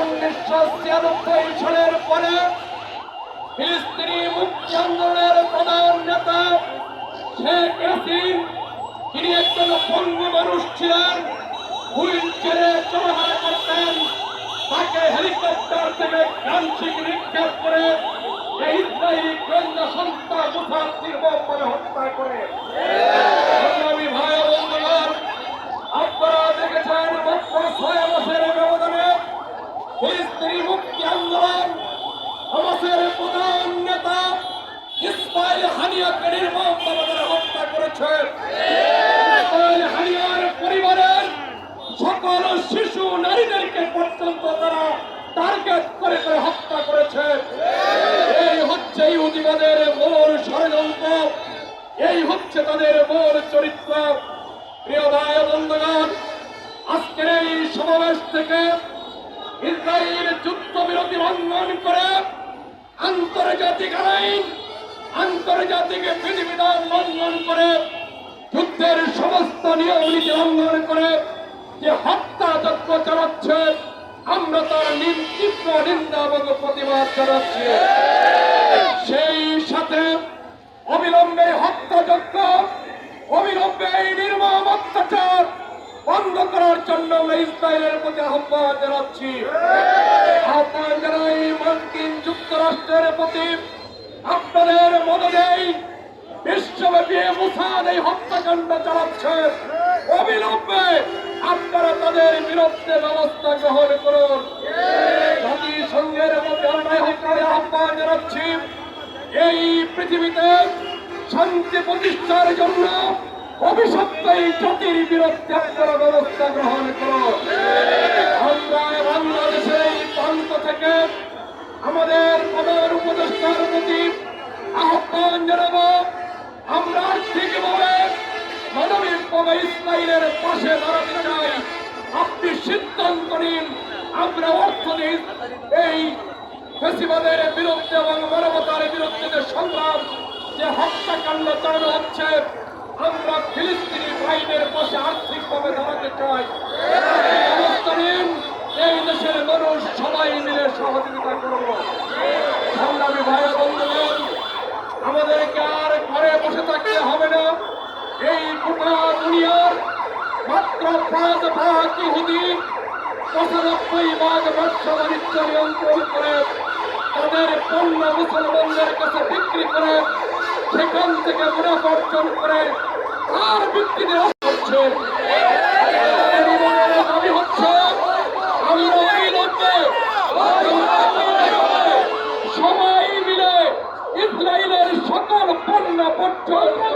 উনিশশো ছিয়ানব্বই সালের পরে ফিলিস্তিনি মুক্তি আন্দোলনের প্রধান নেতা একজন পঙ্গু মানুষ ছিলেন হুইল করতেন তাকে হেলিকপ্টার থেকে গানসিক নিক্ষেপ করে এই ইসরায়েলি গোয়েন্দা নির্মমভাবে হত্যা করে সংগ্রামী ভাই ও বন্ধুগণ, আপনারা দেখেছেন মাত্র ছয় মাসের ব্যবধানে ফিলিস্তিনি মুক্তি আন্দোলন হামাসের প্রধান নেতা ইসমাইল হানিয়াকে নির্মমভাবে তারা হত্যা করেছে। ইসমাইল হানিয়ার পরিবারের সকল শিশু নারীদেরকে পর্যন্ত তারা টার্গেট করে করে হত্যা করেছে। এই হচ্ছে ইহুদিবাদের মূল ষড়যন্ত্র। এই হচ্ছে তাদের মূল চরিত্র। প্রিয় ভাই বন্ধুগণ, আজকের এই সমাবেশ থেকে ইসরায়েল যুদ্ধবিরতি লঙ্ঘন করে আন্তর্জাতিক আইন আন্তর্জাতিক বিধিবিধান লঙ্ঘন করে, যুদ্ধের সমস্ত নিয়ম নীতি লঙ্ঘন করে যে হত্যাযজ্ঞ চালাচ্ছে, আমরা তার তীব্র নিন্দা এবং প্রতিবাদ জানাচ্ছি। সেই সাথে অবিলম্বে হত্যাযজ্ঞ অবিলম্বে এই নির্মম অত্যাচার বন্ধ করার জন্য আমরা ইসরায়েলের প্রতি আহ্বান জানাচ্ছি। আহ্বান জানাই মার্কিন যুক্তরাষ্ট্রের প্রতি। আপনাদের মদদেই বিশ্বব্যাপী মুসাদ এই হত্যাকাণ্ড চালাচ্ছে। অবিলম্বে আপনারা তাদের বিরুদ্ধে ব্যবস্থা গ্রহণ করুন। জাতিসংঘের আহ্বান জানাচ্ছি। এই পৃথিবীতে শান্তি প্রতিষ্ঠার জন্য অভিশপ্ত এই জাতির বিরুদ্ধে আপনারা ব্যবস্থা গ্রহণ করুন। আমরা বাংলাদেশের এই প্রান্ত থেকে আমাদের প্রধান আহ্বান জানাব। আমরা আর্থিকভাবে মানবিকভাবে ইসরায়েলের পাশে দাঁড়াতে চাই। আপনি সিদ্ধান্ত নিন, আমরা অর্থ দিন এই ফেসিবাদের বিরুদ্ধে এবং মানবতার বিরুদ্ধে যে সংগ্রাম, যে হত্যাকাণ্ড চালানো হচ্ছে, আমরা ফিলিস্তিনি বাহিনীর পাশে আর্থিকভাবে দাঁড়াতে চাই ব্যবস্থা নিন এই দেশের মানুষ সবাই মিলে সহযোগিতা করব সংগ্রামী ভাই ও বন্ধুগণ আমাদেরকে আর ঘরে বসে থাকতে হবে না। এই গোটা দুনিয়ার মাত্র পাঁচ ভাগ ইহুদি, পঁচানব্বই ভাগ ব্যবসা নিয়ন্ত্রণ করে তাদের পণ্য মুসলমানদের কাছে বিক্রি করে সেখান থেকে মুনাফা অর্জন করে আর বিক্রি করছে পর্যন্ত